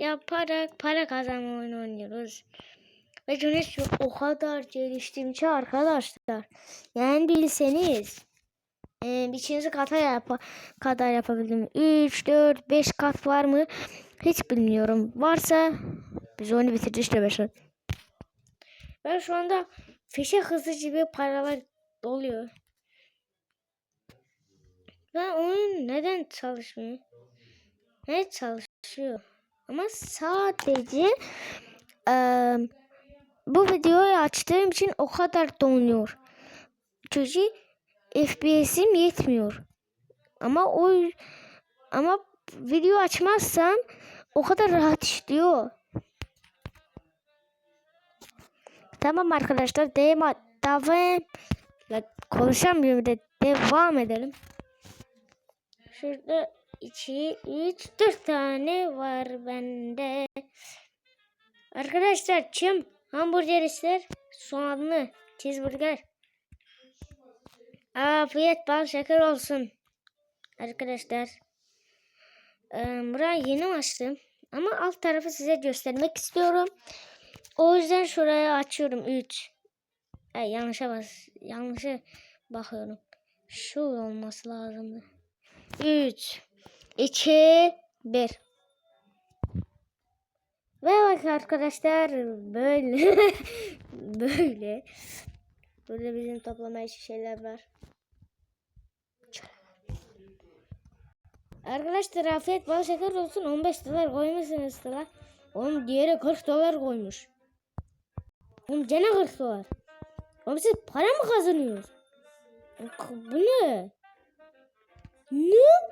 yaparak para kazanma oyunu oynuyoruz. Ve Jones o kadar geliştim ki arkadaşlar. Yani bilseniz. Ee, biçinizi kata yap kadar yapabildim. 3, 4, 5 kat var mı? Hiç bilmiyorum. Varsa biz onu bitirdik işte 5 kat. Ben şu anda fişe hızlı gibi paralar doluyor. Ve oyun neden çalışmıyor? Evet çalışıyor. Ama sadece eee, bu videoyu açtığım için o kadar donuyor. Çünkü FPS'im yetmiyor. Ama o ama video açmazsam o kadar rahat işliyor. Tamam arkadaşlar devam devam konuşamıyorum da devam edelim. Şurada 2 3 4 tane var bende. Arkadaşlar kim hamburger ister? Soğanlı cheeseburger. Afiyet bal şeker olsun. Arkadaşlar. Ee, burayı yeni açtım. Ama alt tarafı size göstermek istiyorum. O yüzden şuraya açıyorum 3. Ay yanlışa bas. Yanlışa bakıyorum. Şu olması lazımdı. 3 2 1 Ve bak arkadaşlar böyle böyle burada bizim toplamaya şeyler var. Arkadaşlar afiyet bal şeker olsun 15 dolar koymuşsunuz dolar. Oğlum diğeri 40 dolar koymuş. Oğlum gene 40 dolar. Oğlum siz para mı kazanıyorsunuz? Bu ne? Ne?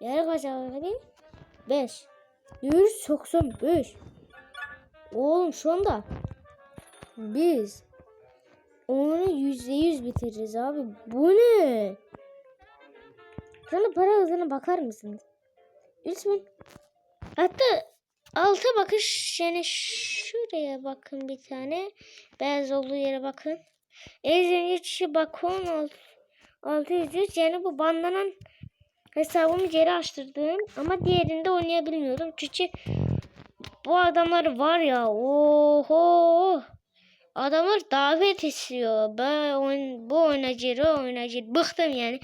Yer kaç abi? 5. 185. Oğlum şu anda biz onu yüzde yüz bitireceğiz abi. Bu ne? Şu anda para hızına bakar mısınız? Lütfen. Hatta alta bakış yani şuraya bakın bir tane. Beyaz olduğu yere bakın. Ezin içi bakon alt, altı yüz yani bu bandanan hesabımı geri açtırdım ama diğerinde oynayabilmiyordum. Çünkü bu adamlar var ya oho adamlar davet istiyor. Ben oyun, bu oynayıcı oynayıcı bıktım yani.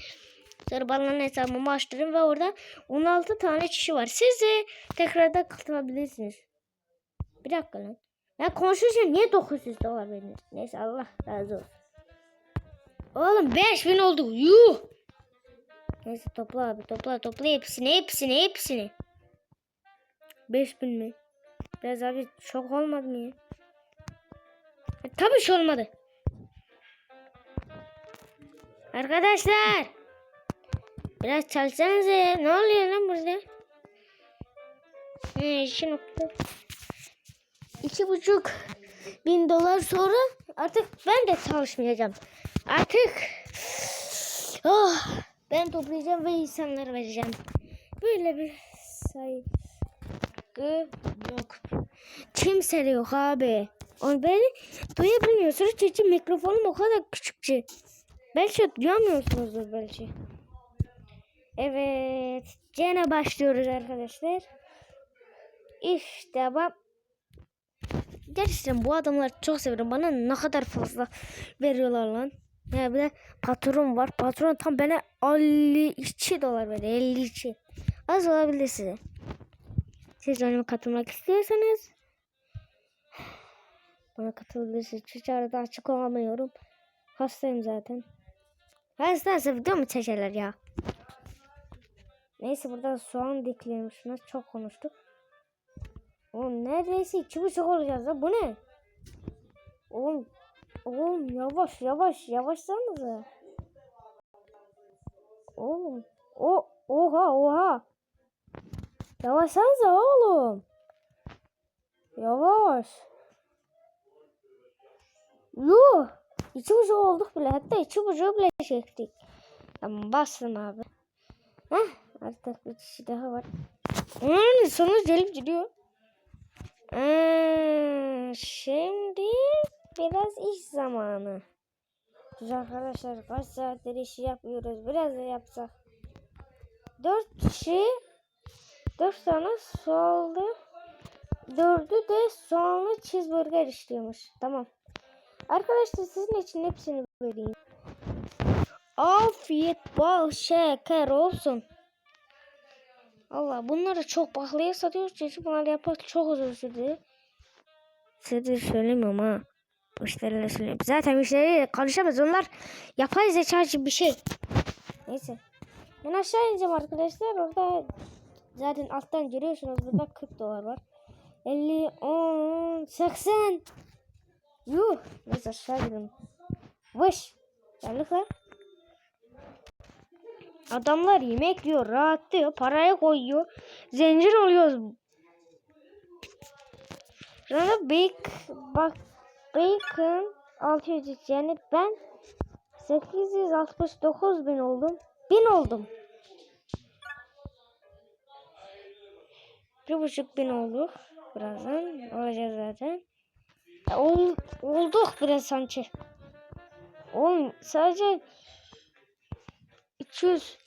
Sonra banlanan hesabımı açtırdım ve orada 16 tane kişi var. Siz de tekrardan katılabilirsiniz. Bir dakika lan. Ya konuşurken niye 900 dolar veriyorsun? Neyse Allah razı olsun. Oğlum 5000 oldu. Yuh. Neyse topla abi topla topla hepsini hepsini hepsini. 5000 mi? Biraz abi çok olmadı mı ya? E, tabii şey olmadı. Arkadaşlar. Biraz çalışsanız ya. Ne oluyor lan burada? He, iki nokta. İki buçuk bin dolar sonra artık ben de çalışmayacağım. Artık oh, ben toplayacağım ve insanlara vereceğim. Böyle bir saygı yok. Kimse de yok abi. Onu beni duyabiliyorsunuz çünkü mikrofonum o kadar küçük ki. Belki duyamıyorsunuzdur belki. Evet. Gene başlıyoruz arkadaşlar. İşte bak. Gerçekten bu adamlar çok seviyorum. Bana ne kadar fazla veriyorlar lan. Ya bir de patron var. Patron tam bana 52 dolar veriyor. 52. Az olabilir size. Siz oyunuma katılmak istiyorsanız bana katılabilirsiniz. Arada açık olamıyorum. Hastayım zaten. Hastaysa video mu çekerler ya? Neyse burada soğan dikleyelim şuna. Çok konuştuk. Oğlum neredeyse iki buçuk olacağız da bu ne? Oğlum, oğlum yavaş yavaş yavaşsanıza. Oğlum, o oha oha. Yavaşsanıza oğlum. Yavaş. Yuh. İki buçuk olduk bile. Hatta iki buçuğu bile çektik. Tamam bastım abi. Heh, artık bir kişi daha var. Hmm, sonuç gelip gidiyor. Ee, şimdi biraz iş zamanı. Arkadaşlar kaç saattir iş yapıyoruz. Biraz da yapsak. Dört kişi dört tane su aldı. Dördü de soğanlı cheeseburger istiyormuş. Tamam. Arkadaşlar sizin için hepsini vereyim. Afiyet bal şeker olsun. Allah bunları çok pahalıya satıyoruz. Çünkü bunları yapmak çok uzun sürdü. Size söylemiyorum ha. Müşteriyle söyleyeyim. Zaten müşteriyle konuşamaz. Onlar yapay zeka gibi bir şey. Neyse. Ben aşağı ineceğim arkadaşlar. Orada zaten alttan görüyorsunuz. Burada 40 dolar var. 50, 10, 80. Yuh. Neyse aşağı gidelim. Vış. Geldik lan. Adamlar yemek yiyor, rahatlıyor, paraya koyuyor. Zengin oluyoruz. Sonra bak, bak bacon 600 yani ben 869 bin oldum. Bin oldum. Bir buçuk bin olduk. Birazdan olacağız zaten. E, ol, olduk biraz sanki. Oğlum sadece 200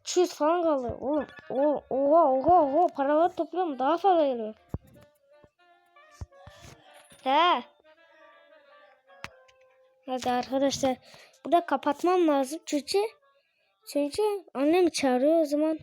200 falan kaldı. Oğlum o oha oha oha paralar topluyorum daha fazla geliyor. He. Hadi arkadaşlar burada kapatmam lazım. Çünkü çünkü annem çağırıyor o zaman